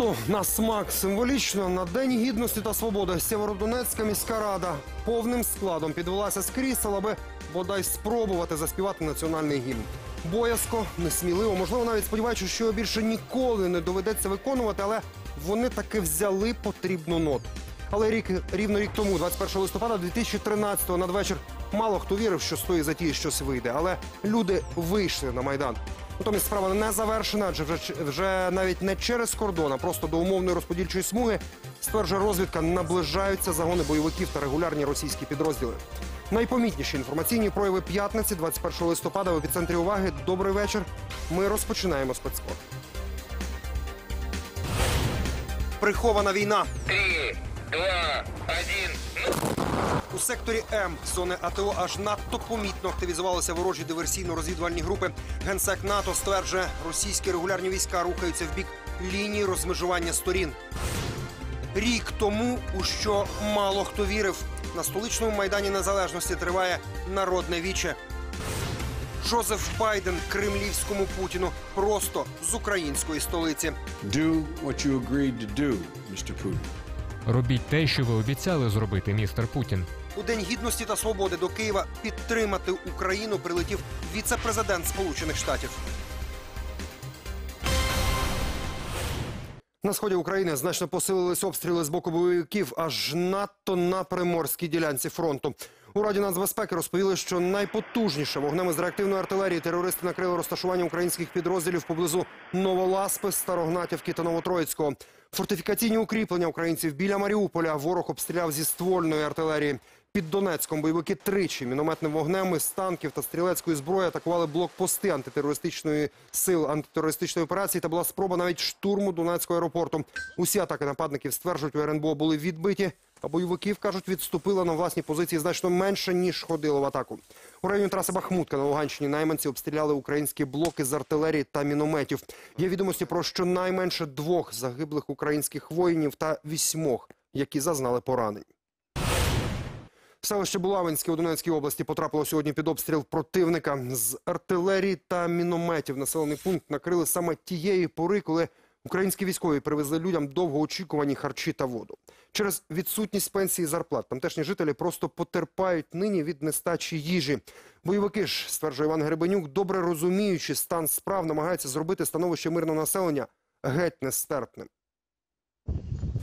Ноту на смак символічно на День гідності та свободи Сєвєродонецька міська рада повним складом підвелася з крісел, аби бодай спробувати заспівати національний гімн. Боязко, несміливо, можливо, навіть сподіваючись, що його більше ніколи не доведеться виконувати, але вони таки взяли потрібну ноту. Але рік рівно рік тому, 21 листопада 2013-го, надвечір, мало хто вірив, що з тої затії щось вийде. Але люди вийшли на майдан. Натомість справа не завершена, адже вже, вже навіть не через кордон, а просто до умовної розподільчої смуги стверджує розвідка, наближаються загони бойовиків та регулярні російські підрозділи. Найпомітніші інформаційні прояви п'ятниці, 21 листопада, в епіцентрі уваги. Добрий вечір. Ми розпочинаємо спецкор. Прихована війна. Три, два, один. У секторі М зони АТО аж надто помітно активізувалися ворожі диверсійно-розвідувальні групи. Генсек НАТО стверджує, російські регулярні війська рухаються в бік лінії розмежування сторін. Рік тому, у що мало хто вірив, на столичному майдані незалежності триває народне віче. Жозеф Байден кремлівському путіну просто з української столиці. Do what you agreed to do, Mr. Putin. Робіть те, що ви обіцяли зробити, містер Путін. У День гідності та свободи до Києва підтримати Україну прилетів віце-президент Сполучених Штатів. На сході України значно посилились обстріли з боку бойовиків аж надто на приморській ділянці фронту. У Раді нацбезпеки розповіли, що найпотужніше вогнем із реактивної артилерії терористи накрили розташування українських підрозділів поблизу Новоласпи, Старогнатівки та Новотроїцького. Фортифікаційні укріплення українців біля Маріуполя ворог обстріляв зі ствольної артилерії. Під Донецьком бойовики тричі мінометним вогнем із танків та стрілецької зброї атакували блокпости антитерористичної сил антитерористичної операції та була спроба навіть штурму Донецького аеропорту. Усі атаки нападників стверджують у РНБО були відбиті. А бойовиків кажуть, відступили на власні позиції значно менше ніж ходило в атаку. У районі траси Бахмутка на Луганщині найманці обстріляли українські блоки з артилерії та мінометів. Є відомості про щонайменше двох загиблих українських воїнів та вісьмох, які зазнали поранень. Селище Булавинське у Донецькій області потрапило сьогодні під обстріл противника з артилерії та мінометів. Населений пункт накрили саме тієї пори, коли українські військові привезли людям довгоочікувані харчі та воду. Через відсутність пенсії і зарплат тамтешні жителі просто потерпають нині від нестачі їжі. Бойовики ж, стверджує Іван Гребенюк, добре розуміючи стан справ, намагаються зробити становище мирного населення геть нестерпним.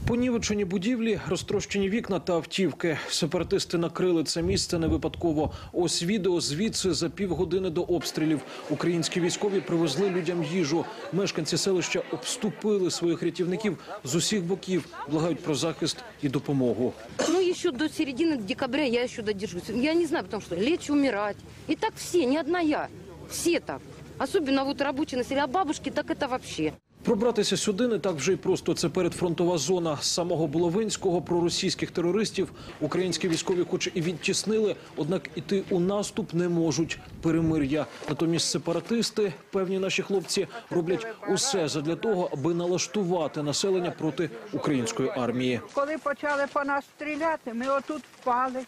Понівечені будівлі, розтрощені вікна та автівки. Сепаратисти накрили це місце не випадково. Ось відео звідси за півгодини до обстрілів. Українські військові привезли людям їжу. Мешканці селища обступили своїх рятівників з усіх боків, благають про захист і допомогу. Ну, еще до середины декабря я еще додержусь. Я не знаю, потому что лечь, умирать. И так все, не одна я. Все так. Особенно вот рабочие население, а бабушки так это вообще. Пробратися сюди не так вже й просто. Це передфронтова зона з самого Буловинського проросійських терористів. Українські військові, хоч і відтіснили, однак іти у наступ не можуть. Перемир'я. Натомість сепаратисти, певні наші хлопці, роблять усе задля того, аби налаштувати населення проти української армії. Коли почали по нас стріляти, ми отут впали.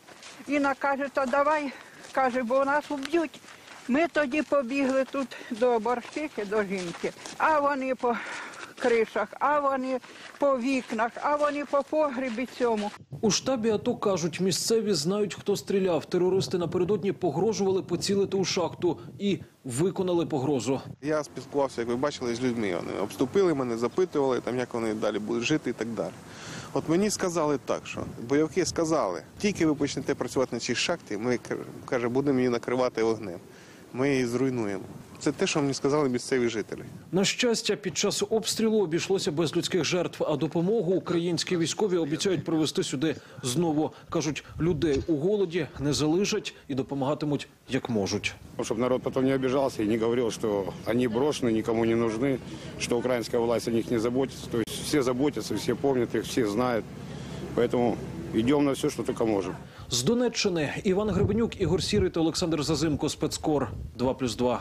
Інна каже, то давай, каже, бо нас уб'ють. Ми тоді побігли тут до борщики, до жінки, а вони по кришах, а вони по вікнах, а вони по погрібі цьому. У штабі АТО кажуть, місцеві знають, хто стріляв. Терористи напередодні погрожували поцілити у шахту і виконали погрозу. Я спілкувався, як ви бачили, з людьми. Вони обступили мене, запитували, там, як вони далі будуть жити і так далі. От мені сказали так, що бойовики сказали, тільки ви почнете працювати на цій шахті, ми каже, будемо її накривати вогнем Ми її зруйнуємо. Це те, що мені сказали місцеві жителі. На щастя, під час обстрілу обійшлося без людських жертв, а допомогу українські військові обіцяють привезти сюди знову. кажуть, людей у голоді не залишать і допомагатимуть як можуть. Чтобы народ потом не обижался и не говорил, что они брошены, никому не нужны, что украинская власть о них не заботится. То есть все заботятся, все помнят их, все знают. Поэтому идем на все, что только можем. З Донеччини Іван Гребенюк, Ігор Сірий та Олександр Зазимко. Спецкор 2+,2.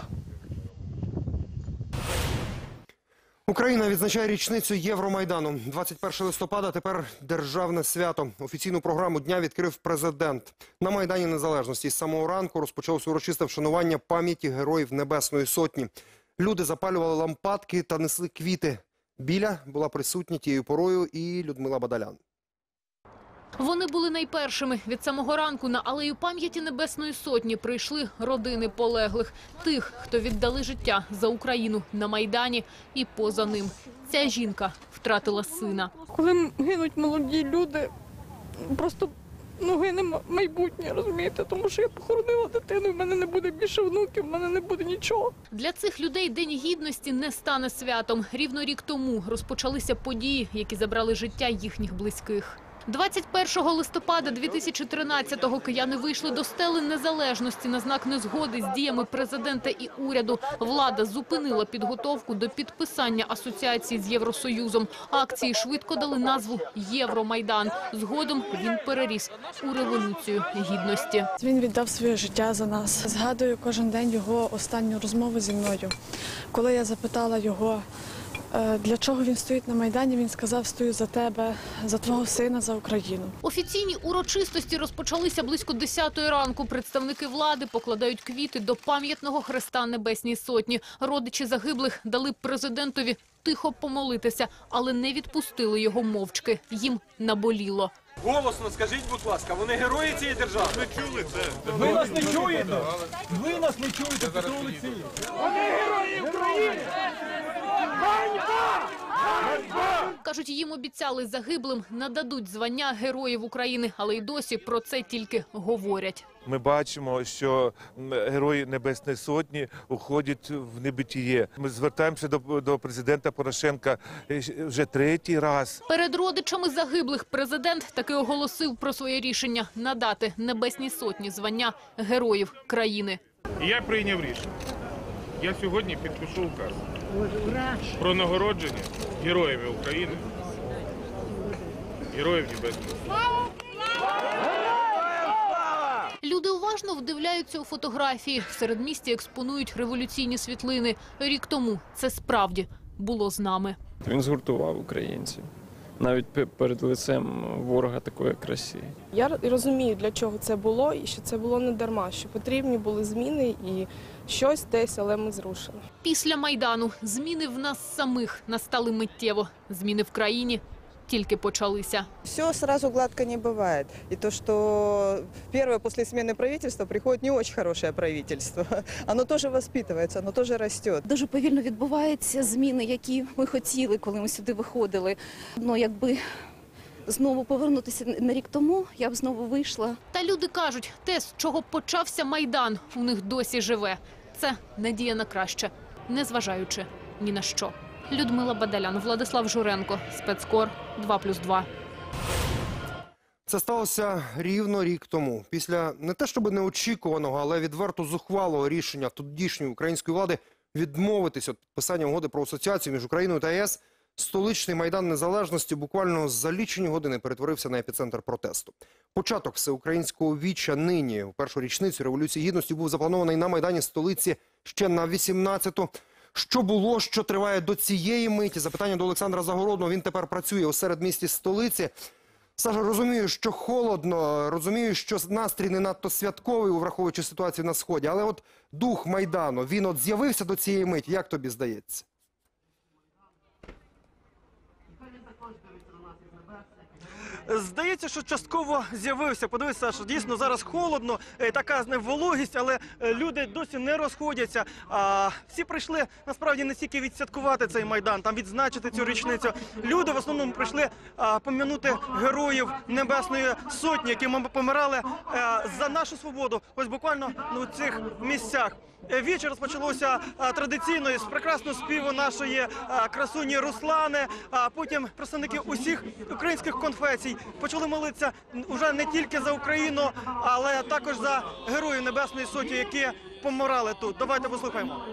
Україна відзначає річницю Євромайдану. 21 листопада тепер державне свято. Офіційну програму дня відкрив президент. На Майдані Незалежності з самого ранку розпочалося урочисте вшанування пам'яті героїв Небесної Сотні. Люди запалювали лампадки та несли квіти. Біля була присутня тією порою і Людмила Бадалян. Вони були найпершими. Від самого ранку на алею пам'яті Небесної Сотні прийшли родини полеглих. Тих, хто віддали життя за Україну на Майдані і поза ним. Ця жінка втратила сина. Коли гинуть молоді люди, просто ну гине майбутнє, розумієте? Тому що я похоронила дитину, в мене не буде більше внуків, в мене не буде нічого. Для цих людей День гідності не стане святом. Рівно рік тому розпочалися події, які забрали життя їхніх близьких. 21 листопада 2013-го кияни вийшли до стели незалежності на знак незгоди з діями президента і уряду. Влада зупинила підготовку до підписання асоціації з Євросоюзом. Акції швидко дали назву Євромайдан. Згодом він переріс у революцію гідності. Він віддав своє життя за нас. Згадую кожен день його останню розмову зі мною. Коли я запитала його, для чого він стоїть на майдані, він сказав: стою за тебе, за твого сина, за Україну. Офіційні урочистості розпочалися близько 10 ранку. Представники влади покладають квіти до пам'ятного хреста Небесній Сотні. Родичі загиблих дали президентові тихо помолитися, але не відпустили його мовчки. Їм наболіло. Голосно скажіть, будь ласка, вони герої цієї держави. Ви чули це? Ви нас не чуєте? Ви нас не чуєте, Петро Олексійович. Вони герої України! Кажуть, їм обіцяли загиблим нададуть звання героїв України, але й досі про це тільки говорять. Ми бачимо, що герої Небесної Сотні уходять в небитіє. Ми звертаємося до, до президента Порошенка е, вже третій раз. Перед родичами загиблих президент таки оголосив про своє рішення надати Небесній Сотні звання героїв країни. Я прийняв рішення. Я сьогодні підпишу указ про нагородження героями України, героїв Небесної Люди уважно вдивляються у фотографії. В середмісті експонують революційні світлини. Рік тому це справді було з нами. Він згуртував українців навіть перед лицем ворога такої Росії. Я розумію, для чого це було, і що це було не дарма, що потрібні були зміни і щось десь, але ми зрушили. Після майдану зміни в нас самих настали миттєво. Зміни в країні тільки почалися. Все сразу гладко не бывает. И то, что первое после смены правительства приходит не очень хорошее правительство. Оно тоже воспитывается, оно тоже растет. Дуже повільно відбуваються зміни, які ми хотіли, коли ми сюди виходили. Ну, якби знову повернутися на рік тому, я б знову вийшла. Та люди кажуть, те, з чого почався майдан, у них досі живе. Це надія на краще, незважаючи ні на що. Людмила Бадалян, Владислав Журенко, спецкор 2+,2. Це сталося рівно рік тому. Після не те, щоб неочікуваного, але відверто зухвалого рішення тодішньої української влади відмовитись від підписання угоди про асоціацію між Україною та ЄС, столичний майдан незалежності буквально за лічені години перетворився на епіцентр протесту. Початок всеукраїнського віча нині у першу річницю революції гідності був запланований на майдані столиці ще на 18-ту. Що було, що триває до цієї миті? Запитання до Олександра Загородного. Він тепер працює у середмісті столиці. Саша, розумію, що холодно, розумію, що настрій не надто святковий, враховуючи ситуацію на сході. Але от дух майдану він от з'явився до цієї миті. Як тобі здається? Здається, що частково з'явився. Подивись, Саша, дійсно зараз холодно, е, така з вологість, але е, люди досі не розходяться. А всі прийшли насправді не стільки відсвяткувати цей майдан, там відзначити цю річницю. Люди в основному прийшли пом'янути героїв Небесної Сотні, які ми помирали е, за нашу свободу. Ось буквально на цих місцях. Віче розпочалося традиційно із прекрасного співу нашої красуні Руслани. А потім представники усіх українських конфесій почали молитися уже не тільки за Україну, але також за героїв Небесної Сотні, які помирали тут. Давайте послухаємо.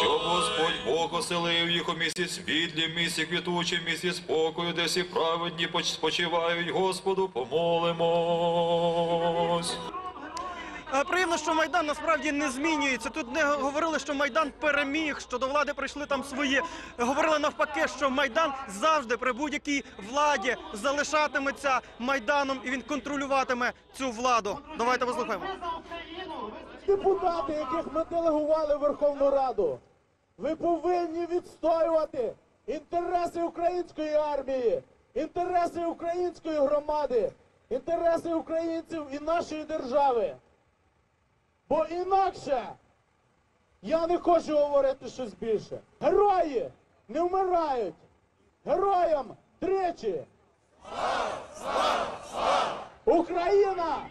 Щоб Господь Бог оселив їх у місці світлі, місці квітучі, місці спокою, де всі праведні поч- спочивають. Господу помолимось. Е, Приємно, що майдан насправді не змінюється. Тут не говорили, що майдан переміг, що до влади прийшли там свої. Говорили навпаки, що майдан завжди при будь-якій владі залишатиметься майданом і він контролюватиме цю владу. Давайте послухаємо. депутати, яких ми делегували в Верховну Раду. Ви повинні відстоювати інтереси української армії, інтереси української громади, інтереси українців і нашої держави. Бо інакше я не хочу говорити щось більше. Герої не вмирають. Героям тричі. Україна!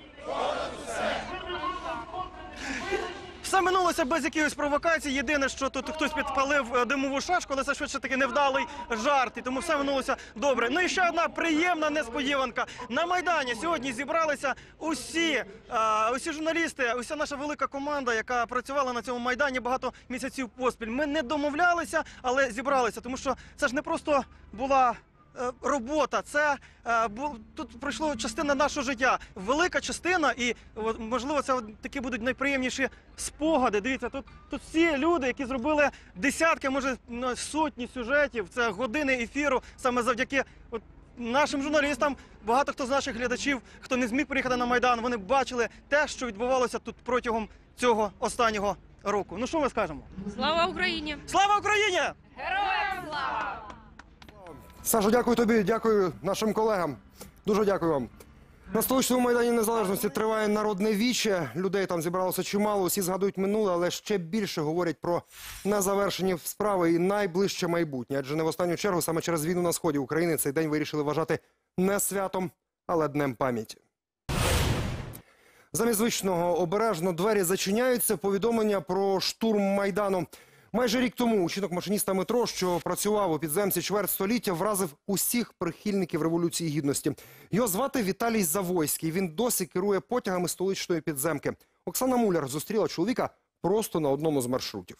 Все минулося без якихось провокацій. Єдине, що тут хтось підпалив е, димову шашку, але це швидше таки невдалий жарт. І тому все минулося добре. Ну і ще одна приємна несподіванка. На Майдані сьогодні зібралися усі, е, усі журналісти, уся наша велика команда, яка працювала на цьому майдані багато місяців поспіль. Ми не домовлялися, але зібралися, тому що це ж не просто була. Е, Робота, це е, тут пройшло частина нашого життя, велика частина, і можливо, це такі будуть найприємніші спогади. Дивіться, тут, тут всі люди, які зробили десятки, може сотні сюжетів. Це години ефіру, саме завдяки от, нашим журналістам. Багато хто з наших глядачів, хто не зміг приїхати на майдан, вони бачили те, що відбувалося тут протягом цього останнього року. Ну що ми скажемо? Слава Україні! Слава Україні! Героям слава! Сашо, дякую тобі, дякую нашим колегам. Дуже дякую вам. На столичному майдані незалежності триває народне віче. Людей там зібралося чимало. Усі згадують минуле, але ще більше говорять про незавершені справи і найближче майбутнє. Адже не в останню чергу саме через війну на сході України цей день вирішили вважати не святом, але днем пам'яті. Замість звичного обережно двері зачиняються. Повідомлення про штурм майдану. Майже рік тому учинок машиніста метро, що працював у підземці чверть століття, вразив усіх прихильників революції гідності. Його звати Віталій Завойський. Він досі керує потягами столичної підземки. Оксана Муляр зустріла чоловіка просто на одному з маршрутів.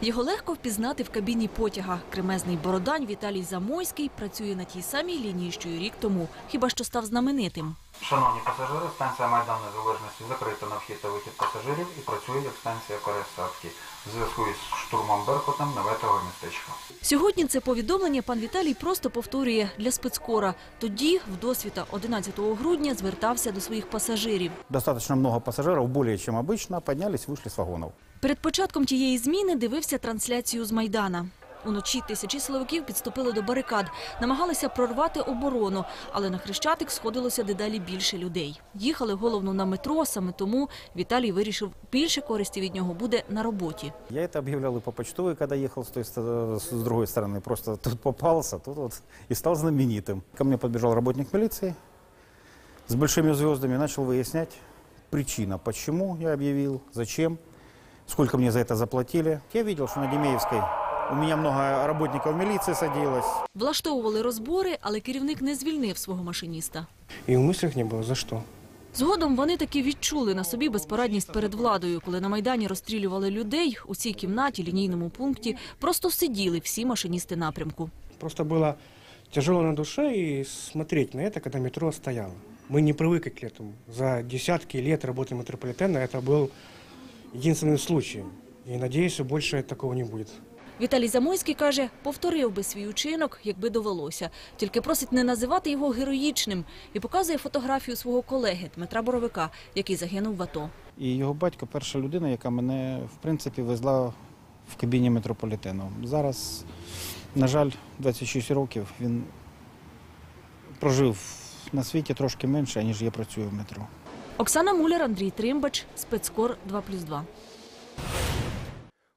Його легко впізнати в кабіні потяга. Кремезний бородань Віталій Замойський працює на тій самій лінії, що й рік тому, хіба що став знаменитим. Шановні пасажири, станція Майдан Незалежності закрита на вхід та вихід пасажирів і працює як станція пересадки в зв'язку із штурмом Беркутом наветового містечка. Сьогодні це повідомлення пан Віталій просто повторює для спецкора. Тоді, в досвіта 11 грудня, звертався до своїх пасажирів. Достаточно много пассажиров, более чем обычно, поднялись, вышли с вагонов. Перед початком тієї зміни дивився трансляцію з Майдана. Уночі тисячі силовиків підступили до барикад, намагалися прорвати оборону, але на Хрещатик сходилося дедалі більше людей. Їхали головно на метро, саме тому Віталій вирішив, більше користі від нього буде на роботі. Я это объявлял и по почтовой, когда ехал с, той, ст- с другой стороны. Просто тут попался, тут вот и стал знаменитым. Ко мне подбежал работник милиции с большими звездами, начал выяснять причина, почему я объявил, зачем, сколько мне за это заплатили. Я видел, что на Демеевской у меня много работников милиции садилось. Влаштовували розбори, але керівник не звільнив свого машиніста. И в мыслях не было, за что. Згодом вони таки відчули на собі безпорадність перед владою, коли на майдані розстрілювали людей у цій кімнаті, лінійному пункті, просто сиділи всі машиністи напрямку. Просто было тяжело на душе и смотреть на это, когда метро стояло. Мы не привыкли к этому. За десятки лет работы метрополитена это был единственным случаем. И надеюсь, что больше такого не будет. Віталій Замойський каже, повторив би свій учинок, якби довелося. Тільки просить не називати його героїчним і показує фотографію свого колеги Дмитра Боровика, який загинув в АТО. І його батько перша людина, яка мене в принципі везла в кабіні метрополітену. Зараз, на жаль, 26 років він прожив на світі трошки менше, ніж я працюю в метро. Оксана Муляр, Андрій Тримбач, спецкор 2+,2.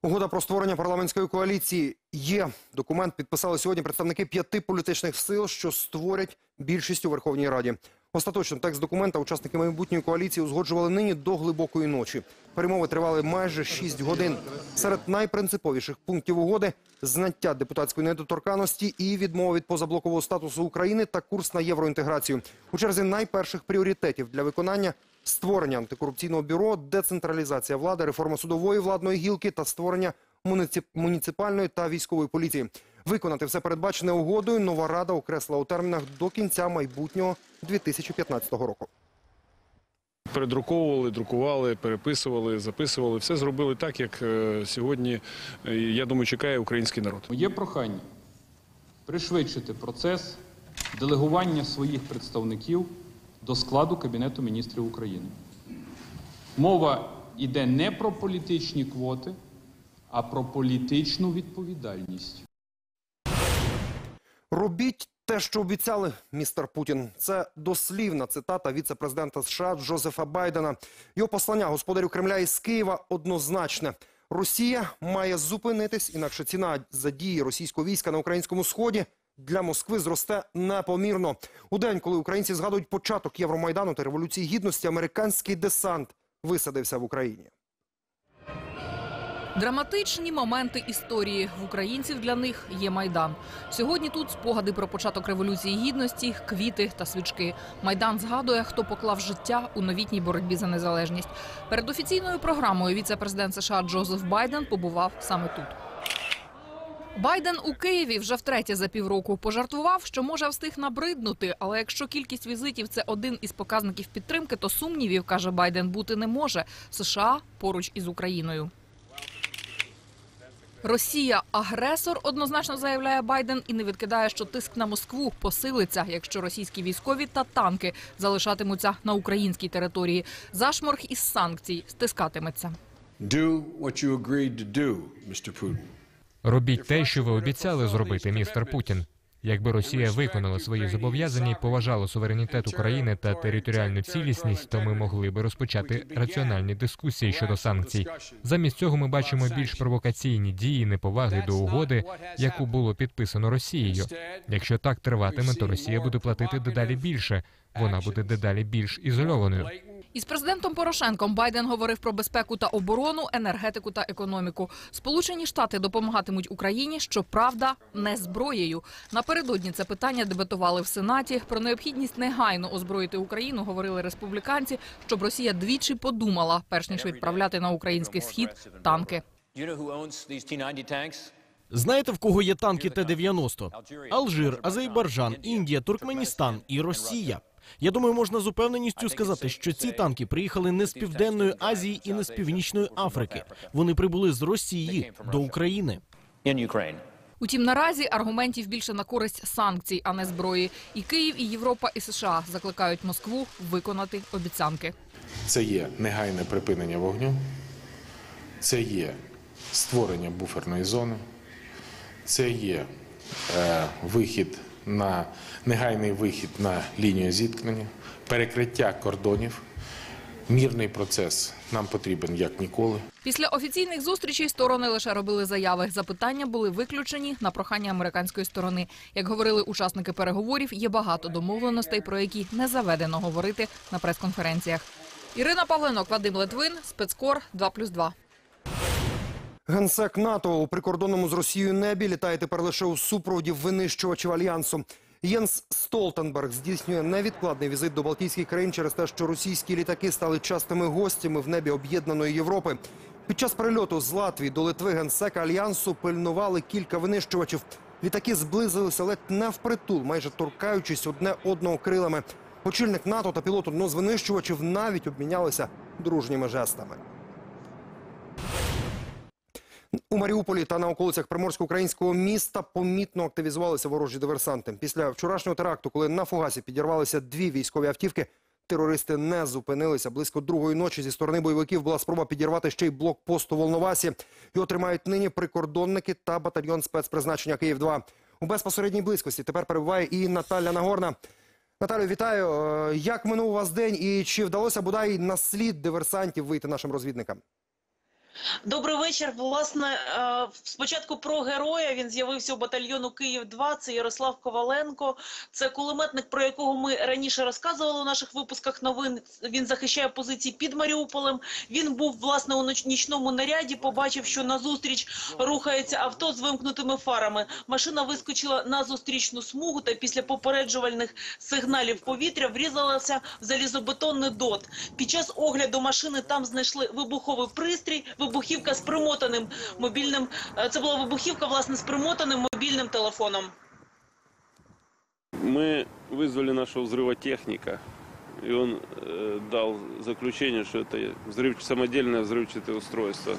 Угода про створення парламентської коаліції є. Документ підписали сьогодні представники п'яти політичних сил, що створять більшість у Верховній Раді. Остаточно текст документа учасники майбутньої коаліції узгоджували нині до глибокої ночі. Перемови тривали майже 6 годин. Серед найпринциповіших пунктів угоди зняття депутатської недоторканості і відмова від позаблокового статусу України та курс на євроінтеграцію. У черзі найперших пріоритетів для виконання створення антикорупційного бюро, децентралізація влади, реформа судової владної гілки та створення муніципальної та військової поліції. Виконати все передбачене угодою нова рада окресла у термінах до кінця майбутнього 2015 року. передруковували, друкували, переписували, записували. Все зробили так, як е, сьогодні, е, я думаю, чекає український народ. Є прохання пришвидшити процес делегування своїх представників до складу Кабінету міністрів України. Мова йде не про політичні квоти, а про політичну відповідальність. Робіть те, що обіцяли, містер Путін. Це дослівна цитата віце-президента США Джозефа Байдена. Його послання господарю Кремля із Києва однозначне. Росія має зупинитись, інакше ціна за дії російського війська на українському сході для Москви зросте непомірно. У день, коли українці згадують початок Євромайдану та революції гідності, американський десант висадився в Україні. Драматичні моменти історії в українців для них є майдан. Сьогодні тут спогади про початок революції гідності, квіти та свічки. Майдан згадує, хто поклав життя у новітній боротьбі за незалежність. Перед офіційною програмою віце-президент США Джозеф Байден побував саме тут. Байден у Києві вже втретє за півроку пожартував, що може встиг набриднути. Але якщо кількість візитів це один із показників підтримки, то сумнівів каже Байден бути не може. США поруч із Україною. Росія агресор, однозначно заявляє Байден, і не відкидає, що тиск на Москву посилиться, якщо російські військові та танки залишатимуться на українській території. Зашморг із санкцій стискатиметься. Do what you agreed to do, Mr. Putin. Робіть те, що ви обіцяли зробити, містер Путін. Якби Росія виконала свої зобов'язання і поважала суверенітет України та територіальну цілісність, то ми могли би розпочати раціональні дискусії щодо санкцій. Замість цього ми бачимо більш провокаційні дії неповаги до угоди, яку було підписано Росією. Якщо так триватиме, то Росія буде платити дедалі більше. Вона буде дедалі більш ізольованою. Із президентом Порошенком Байден говорив про безпеку та оборону, енергетику та економіку. Сполучені Штати допомагатимуть Україні, щоправда, не зброєю. Напередодні це питання дебатували в Сенаті. Про необхідність негайно озброїти Україну говорили республіканці, щоб Росія двічі подумала, перш ніж відправляти на український схід танки. Знаєте, в кого є танки Т-90? Алжир, Азербайджан, Індія, Туркменістан і Росія. Я думаю, можна з упевненістю сказати, що ці танки приїхали не з південної Азії і не з північної Африки. Вони прибули з Росії до України. Утім, наразі аргументів більше на користь санкцій, а не зброї. І Київ, і Європа, і США закликають Москву виконати обіцянки. Це є негайне припинення вогню, це є створення буферної зони, це є е, вихід на негайний вихід на лінію зіткнення, перекриття кордонів. Мірний процес нам потрібен як ніколи. Після офіційних зустрічей сторони лише робили заяви. Запитання були виключені на прохання американської сторони. Як говорили учасники переговорів, є багато домовленостей, про які не заведено говорити на прес-конференціях. Ірина Павленок, Вадим Литвин, спецкор 2+,2. Генсек НАТО у прикордонному з Росією небі літає тепер лише у супроводі винищувачів альянсу. Єнс Столтенберг здійснює невідкладний візит до Балтійських країн через те, що російські літаки стали частими гостями в небі об'єднаної Європи. Під час прильоту з Латвії до Литви генсека альянсу пильнували кілька винищувачів. Літаки зблизилися ледь не впритул, майже торкаючись одне одного крилами. Очільник НАТО та пілот одного з винищувачів навіть обмінялися дружніми жестами. У Маріуполі та на околицях приморсько-українського міста помітно активізувалися ворожі диверсанти. Після вчорашнього теракту, коли на фугасі підірвалися дві військові автівки, терористи не зупинилися. Близько другої ночі зі сторони бойовиків була спроба підірвати ще й блокпост у Волновасі. Його тримають нині прикордонники та батальйон спецпризначення Київ-2. У безпосередній близькості тепер перебуває і Наталя Нагорна. Наталю, вітаю. Е, Як минув у вас день і чи вдалося бодай на слід диверсантів вийти нашим розвідникам? Добрий вечір. Власне, е, спочатку про героя він з'явився у батальйону Київ 2 Це Ярослав Коваленко. Це кулеметник, про якого ми раніше розказували у наших випусках новин. Він захищає позиції під Маріуполем. Він був власне у нічному наряді. Побачив, що назустріч рухається авто з вимкнутими фарами. Машина вискочила на зустрічну смугу та після попереджувальних сигналів повітря врізалася в залізобетонний дот. Під час огляду машини там знайшли вибуховий пристрій. Вибухівка з примотаним мобільним. е, Це була вибухівка власне з примотаним мобільним телефоном. Мы вызвали нашего взрывотехника, и он э, дал заключение, что это взрыв, самодельное взрывчатое устройство.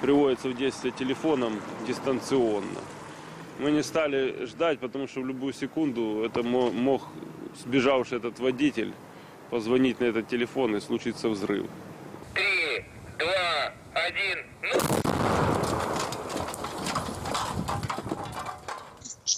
Приводится в действие телефоном дистанционно. Мы не стали ждать, потому что в любую секунду это мо- мог сбежавший этот водитель позвонить на этот телефон и случится взрыв. Три, два, один, ну...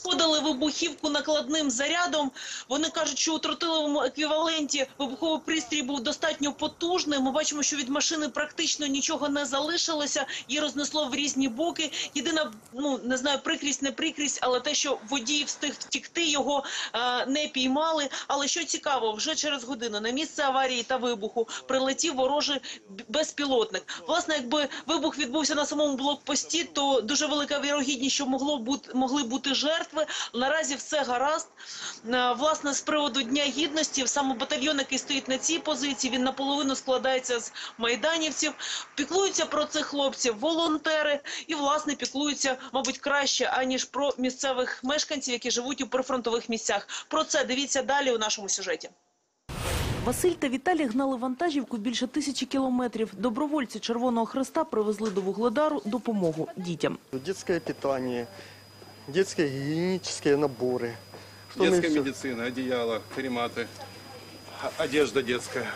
утрутили вибухівку накладним зарядом. Вони кажуть, що у тротиловому еквіваленті вибуховий пристрій був достатньо потужний. Ми бачимо, що від машини практично нічого не залишилося. Її рознесло в різні боки. Єдина, ну не знаю, прикрість, не прикрість, але те, що водій встиг втікти, його е, не піймали. Але що цікаво, вже через годину на місце аварії та вибуху прилетів ворожий безпілотник. Власне, якби вибух відбувся на самому блокпості, то дуже велика вірогідність, що могло бути могли бути жертви. Наразі все гаразд. Е, Власне, з приводу дня гідності, саме батальйон, який стоїть на цій позиції, він наполовину складається з майданівців. Піклуються про цих хлопців волонтери і власне піклуються, мабуть, краще аніж про місцевих мешканців, які живуть у прифронтових місцях. Про це дивіться далі у нашому сюжеті. Василь та Віталій гнали вантажівку більше тисячі кілометрів. Добровольці Червоного Хреста привезли до Вугледару допомогу дітям. Детское питание, детские гигиенические наборы. Что мы Детская всё- медицина, одеяло, карематы, а- одежда детская,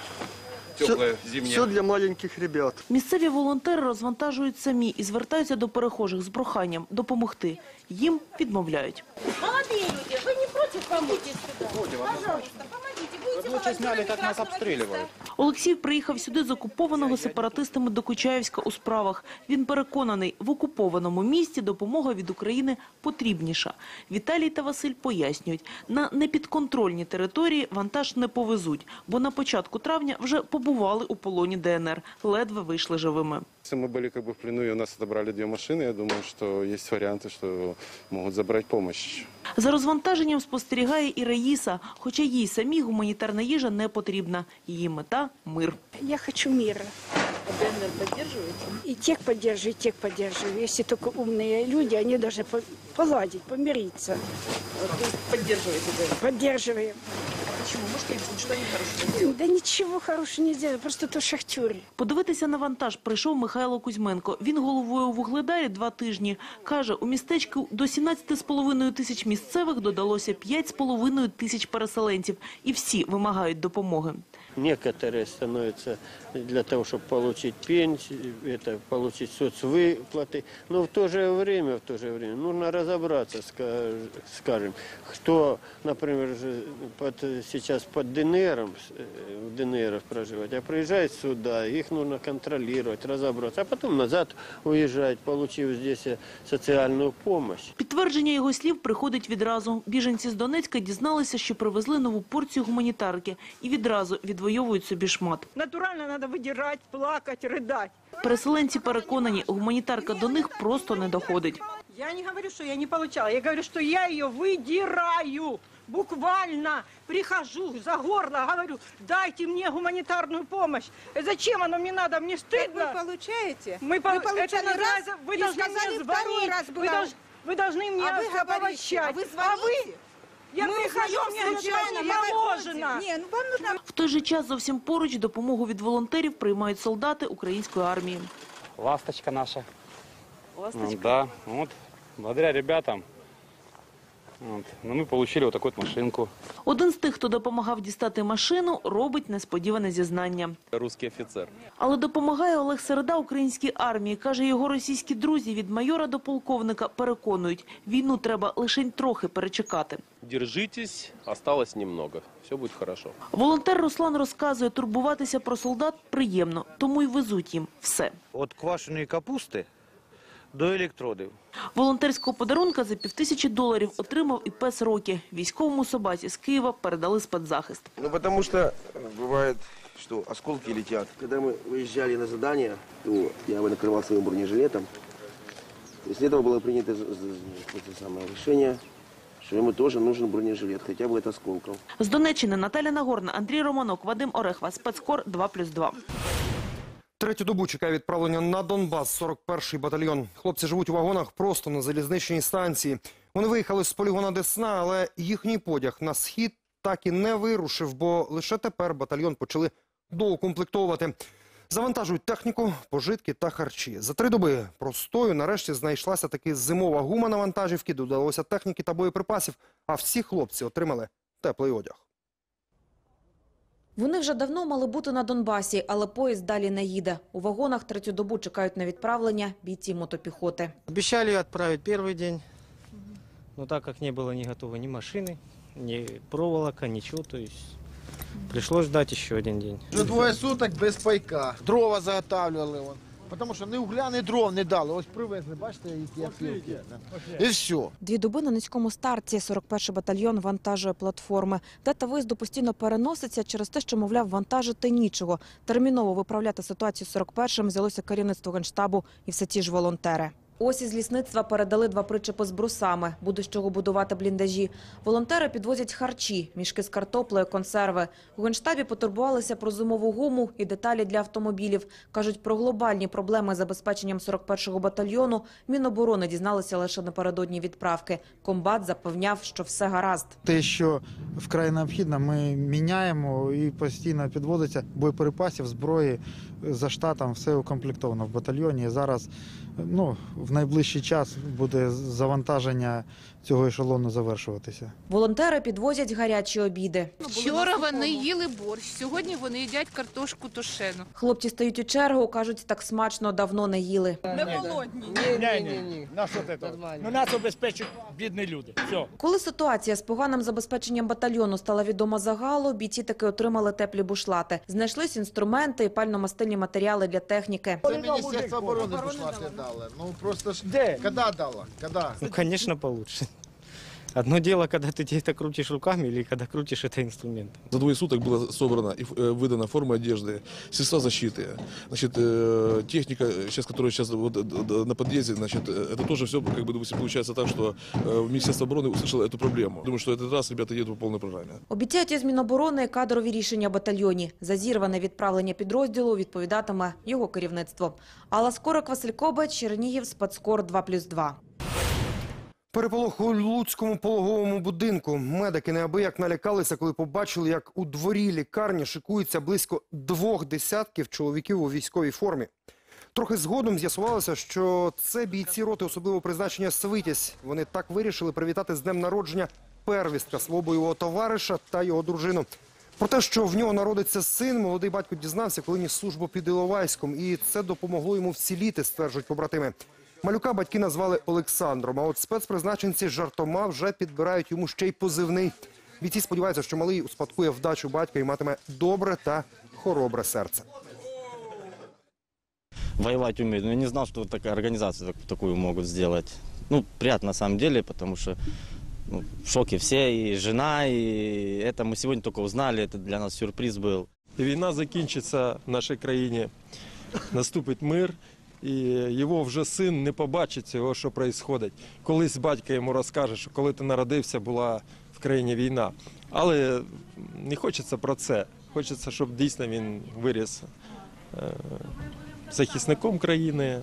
всё- теплая, зимняя. всё для маленьких ребят. Місцеві волонтери розвантажують самі і звертаються до перехожих з проханням допомогти. Їм відмовляють. Молодые люди, вы не против помочь сюда? Пожалуйста, помогите. Будете Лучше сняли, как нас обстреливают. Олексій приїхав сюди з окупованого сепаратистами до Кучаєвська у справах. Він переконаний, в окупованому місті допомога від України потрібніша. Віталій та Василь пояснюють, на непідконтрольні території вантаж не повезуть, бо на початку травня вже побували у полоні ДНР, ледве вийшли живими. Если мы были как бы в плену, и у нас отобрали две машины, я думаю, что есть варианты, что могут забрать помощь. За розвантаженням спостерігає і Раїса, хоча їй самій гуманітарна їжа не потрібна. Її мета – мир. Я хочу мира. ДНР поддерживаете? И тех поддерживаю, и тех поддерживаю. Если только умные люди, они должны по- поладить, помириться. Поддерживаете ДНР? Поддерживаем. Почему? Может, что они хорошего Да ничего хорошего не сделали, просто то шахтеры. Подивитися на вантаж прийшов Михайло Кузьменко. Він головою у Вугледарі два тижні. Каже, у містечку до 17,5 тисяч місцевих додалося 5,5 тисяч переселенців. І всі вимагають допомоги. Некоторые становятся для того, чтобы получить пенсию, это, получить соцвыплаты. Но в то же время, в то же время нужно разобраться, ска- скажем, кто, например, же под, сейчас под ДНРом, э, в ДНР проживать, а приезжает сюда, их нужно контролировать, разобраться, а потом назад уезжать, получив здесь э, социальную помощь. Підтвердження його слів приходить відразу. Біженці з Донецька дізналися, що привезли нову порцію гуманітарки і відразу відвоюють собі шмат. Натурально надо выдирать, плакать, рыдать. Переселенці переконані, гуманітарка до них просто не доходить. Я не говорю, что я не получала. Я говорю, что я ее выдираю. Буквально прихожу за горло, говорю, дайте мне гуманитарную помощь. Э, Зачем оно мне надо? Мне стыдно. Вы получаете? Мы Вы полу- получали это раз называется- вы и должны сказали мне второй звонить. раз Вы, была. долж- вы должны мне А вы говорите, оповещать. а вы А вы? звоните? Я Мы прихожу, узнаем мне ничего случайно, не мы положено. выходим. Не, ну вам нужно В той же час зовсім поруч допомогу від волонтерів приймають солдати української армії. Ласточка наша. Ласточка? Да, вот, благодаря ребятам, вот, ну, получили вот такую вот машинку. Один з тих, хто допомагав дістати машину, робить несподіване зізнання. Русский офицер. Але допомагає Олег Середа українській армії. Каже, його російські друзі від майора до полковника переконують, війну треба лише трохи перечекати. Держитесь, осталось немного. Все будет хорошо. Волонтер Руслан розказує, турбуватися про солдат приємно, тому й везуть їм все. От квашеної капусти до електродів. Волонтерського подарунка за півтисячі доларів отримав і пес Рокі. Військовому собаці з Києва передали спецзахист. Ну, потому что э, бывает, что осколки летят. Когда мы выезжали на задание, то я его накрывал своим бронежилетом. После этого было принято з- з- это самое решение, что ему тоже нужен бронежилет, хотя бы от осколков. З Донеччини Наталя Нагорна, Андрій Романок, Вадим Орехва, спецкор 2+,2. Третю добу чекає відправлення на Донбас 41-й батальйон. Хлопці живуть у вагонах просто на залізничній станції. Вони виїхали з полігона Десна, але їхній потяг на схід так і не вирушив, бо лише тепер батальйон почали доукомплектовувати. Завантажують техніку, пожитки та харчі. За три доби простою нарешті знайшлася таки зимова гума на вантажівки, додалося техніки та боєприпасів, а всі хлопці отримали теплий одяг. Вони вже давно мали бути на Донбасі, але поїзд далі не їде. У вагонах третю добу чекають на відправлення бійці мотопіхоти. Обещали отправить первый день. Но так как не было не готово ни машины, ни проволока, ничего, то есть пришлось ждать еще один день. Вже двоє суток без пайка. Дрова заготавлювали. Вон. Тому що ні угля, ні дров не дали. Ось привезли, бачите, які опілки. І все. Дві доби на низькому старті 41-й батальйон вантажує платформи. Дата виїзду постійно переноситься через те, що, мовляв, вантажити нічого. Терміново виправляти ситуацію з 41-м взялося керівництво генштабу і все ті ж волонтери. Ось із лісництва передали два причепи з брусами. Буде з чого будувати бліндажі. Волонтери підвозять харчі, мішки з картоплею, консерви. У генштабі потурбувалися про зимову гуму і деталі для автомобілів. Кажуть, про глобальні проблеми з забезпеченням 41-го батальйону Міноборони дізналися лише напередодні відправки. Комбат запевняв, що все гаразд. Те, що вкрай необхідно, ми міняємо і постійно підводиться боєприпасів, зброї за штатом, все укомплектовано в батальйоні. Зараз ну, в найближчий час буде завантаження цього ешелону завершуватися. Волонтери підвозять гарячі обіди. Вчора вони їли борщ, сьогодні вони їдять картошку тушену. Хлопці стають у чергу, кажуть, так смачно давно не їли. Не голодні. Ні, ні, ні. На що це? Ну, нас обезпечують бідні люди. Все. Коли ситуація з поганим забезпеченням батальйону стала відома загалу, бійці таки отримали теплі бушлати. Знайшлись інструменти і пальномастильні матеріали для техніки. Це Міністерство оборони бушлати дали. Ну просто ж де? Когда дала? Когда? Ну, конечно, получше. Одно дело, когда ты это крутишь руками, или когда крутишь это инструментом. За двое суток была собрана и э, выдана форма одежды, средства защиты, значит, э, техника, сейчас, которая сейчас вот, э, д- на подъезде, значит, э, это тоже все, как бы, допустим, получается так, что э, Министерство обороны услышало эту проблему. Думаю, что этот раз ребята едут по полной программе. Обіцяють із Міноборони кадрові рішення в батальйоні. За зірване відправлення підрозділу відповідатиме його керівництво. Алла Скорик, Василь Кобець, Чернігів, Спецкор 2+,2. Переполох у Луцькому пологовому будинку. Медики неабияк налякалися, коли побачили, як у дворі лікарні шикується близько двох десятків чоловіків у військовій формі. Трохи згодом з'ясувалося, що це бійці роти особливого призначення «Свитязь». Вони так вирішили привітати з днем народження первістка свого бойового товариша та його дружину. Про те, що в нього народиться син, молодий батько дізнався, коли ніс службу під Іловайськом, і це допомогло йому вціліти, стверджують побратими. Малюка батьки назвали Олександром, а от спецпризначенці жартома вже підбирають йому ще й позивний. Бійці сподіваються, що малий успадкує вдачу батька і матиме добре та хоробре серце. воевать умеют. Но я не знал, что вот такая организация так- такую могут сделать. Ну, приятно на самом деле, потому что ну, в шоке все, и жена, и это мы сегодня только узнали, это для нас сюрприз был. Війна закінчиться в нашій країні, наступить мир, і його вже син не побачить цього, що відбувається. Колись батько йому розкаже, що коли ти народився, була в країні війна. Але не хочеться про це. Хочеться, щоб дійсно він виріс е, захисником країни,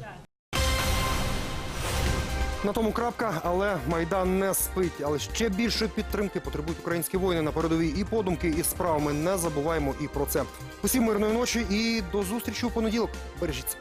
На тому крапка, але майдан не спить. Але ще більшої підтримки потребують українські воїни на передовій і подумки, і справами. Не забуваємо і про це. Усім мирної ночі і до зустрічі у понеділок. Бережіться.